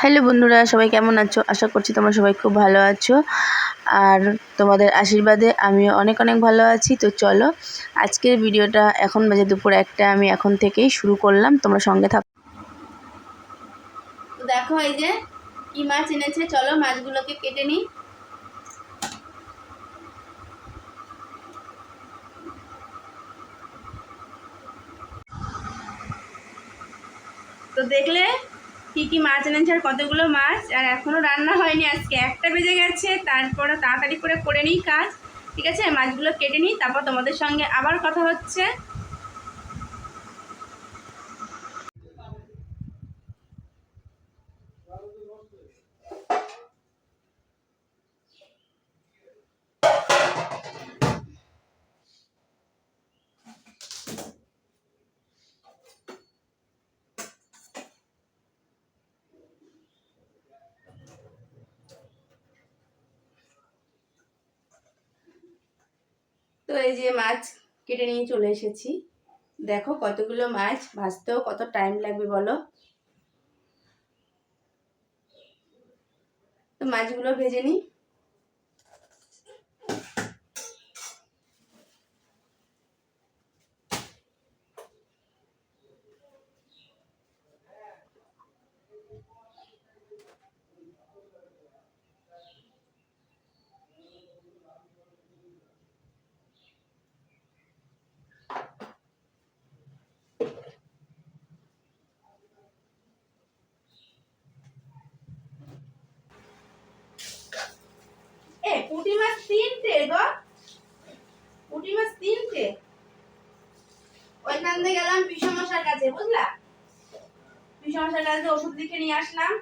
Hello বন্ধুরা, সবাই কেমন আছো? আশা করছি তোমরা সবাই খুব ভালো আছো। আর তোমাদের আশীর্বাদে আমিও অনেক অনেক ভালো আছি। তো চলো, আজকের ভিডিওটা এখন বাজে দুপুর একটা। আমি এখন থেকেই শুরু করলাম। তোমরা সঙ্গে থাকো দেখো এই যে কি মাছ এনেছে। চলো মাছগুলোকে কেটে নিই। তো দেখলে কি কী মাছ এনেছে আর কতগুলো মাছ? আর এখনও রান্না হয়নি আজকে। একটা বেজে গেছে, তারপরে তাড়াতাড়ি করে করে নিই কাজ। ঠিক আছে? মাছগুলো কেটে নিই, তারপর তোমাদের সঙ্গে আবার কথা হচ্ছে। তো এই যে মাছ কেটে নিয়ে চলে এসেছি। দেখো কতগুলো মাছ, ভাজতেও কত টাইম লাগবে বলো? তো মাছগুলো ভেজে নিই এ পুঁটি মাছ তিনটে গো পুঁটি মাছ তিনটে ওইখান থেকে গেলাম পিসমশার কাছে বুঝলা ওষুধ লিখে নিয়ে আসলাম।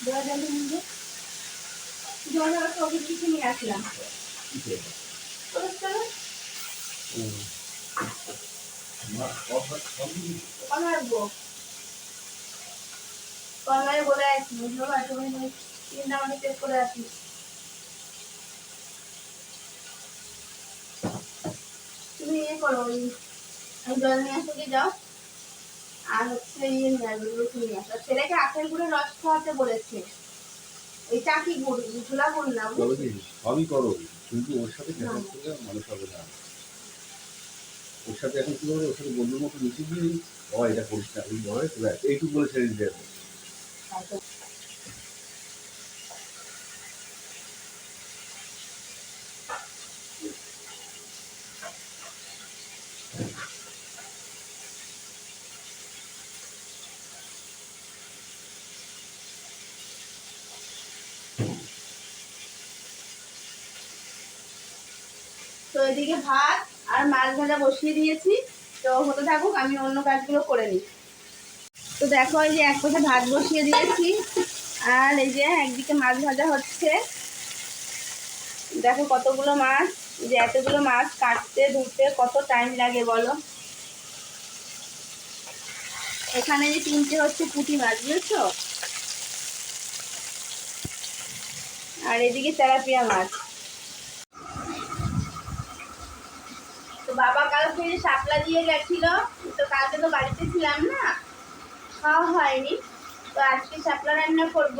দেওয়া যাবে জল আর বলে আসি তুমি আমাকে চেক করে আসি তুমি ইয়ে করো জল নিয়ে আসতে যাও। আর হচ্ছে ইয়ে নিয়ে নিয়ে আসবে। ছেলেকে আখের গুঁড়ো রস খাওয়াতে বলেছে। এটা কি গুড় ঝুলা গুড় না সবই করো কিন্তু ওর সাথে দেখা করলে মানুষ হবে না? ওর সাথে এখন কি হবে? ওর সাথে বন্ধুর মতো মিশে গিয়ে ও এটা করিস না এই বলে এইটুকু বলে ছেড়ে দিতে হবে। তো এদিকে ভাত আর মাছ ভাজা বসিয়ে দিয়েছি। তো হতে থাকুক, আমি অন্য কাজগুলো করে নিই। তো দেখো, এই যে এক পাশে ভাত বসিয়ে দিয়েছি। আর এই যে একদিকে মাছ ভাজা হচ্ছে। দেখো কতগুলো মাছ যে এতগুলো মাছ কাটতে, ধুতে কত টাইম লাগে বলো? এখানে যে তিনটে হচ্ছে পুঁটি মাছ, বুঝেছ? আর এদিকে তেলাপিয়া মাছ তো যে শাপলা দিয়ে গেছিল, তো কালকে তো বাড়িতে ছিলাম না, খাওয়া হয়নি, তো আজকে শাপলা রান্না করব।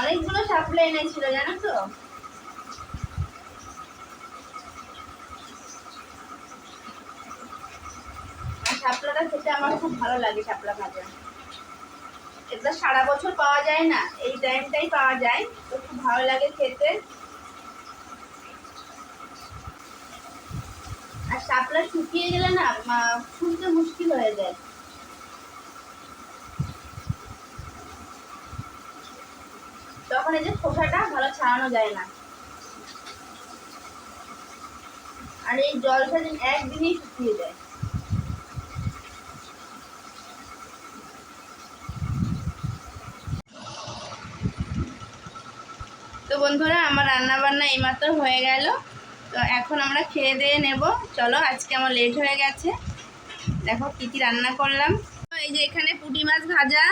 অনেকগুলো শাপলা এনেছিল, জানো তো? শাপলাটা খেতে আমার খুব ভালো লাগে, শাপলা ভাজা। এটা সারা বছর পাওয়া যায় না, এই টাইমটাই পাওয়া যায়, তো খুব ভালো লাগে খেতে। আর শাপলা শুকিয়ে গেলে না শুনতে মুশকিল হয়ে যায়। তখন এই যে খোসাটা ভালো ছাড়ানো যায় না। আর এই জলটা দিন একদিনই শুকিয়ে যায়। বন্ধুরা, আমার রান্না বান্না এইমাত্র হয়ে গেল। তো এখন আমরা খেয়ে দিয়ে নেব। চলো, আজকে আমার লেট হয়ে গেছে। দেখো, কী কী রান্না করলাম। এই যে এখানে পুঁটি মাছ ভাজা,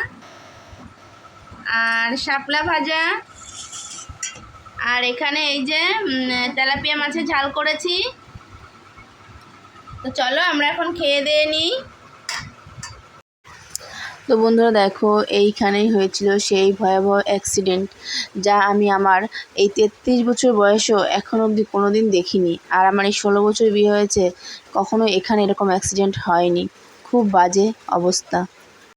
আর শাপলা ভাজা, আর এখানে এই যে তেলাপিয়া মাছের ঝাল করেছি। তো চলো, আমরা এখন খেয়ে দিয়ে নিই। তো বন্ধুরা দেখো, এইখানেই হয়েছিল সেই ভয়াবহ অ্যাক্সিডেন্ট যা আমি আমার এই তেত্রিশ বছর বয়সেও এখন অবধি কোনো দিন দেখিনি। আর আমার এই ষোলো বছর বিয়ে হয়েছে, কখনো এখানে এরকম অ্যাক্সিডেন্ট হয়নি। খুব বাজে অবস্থা।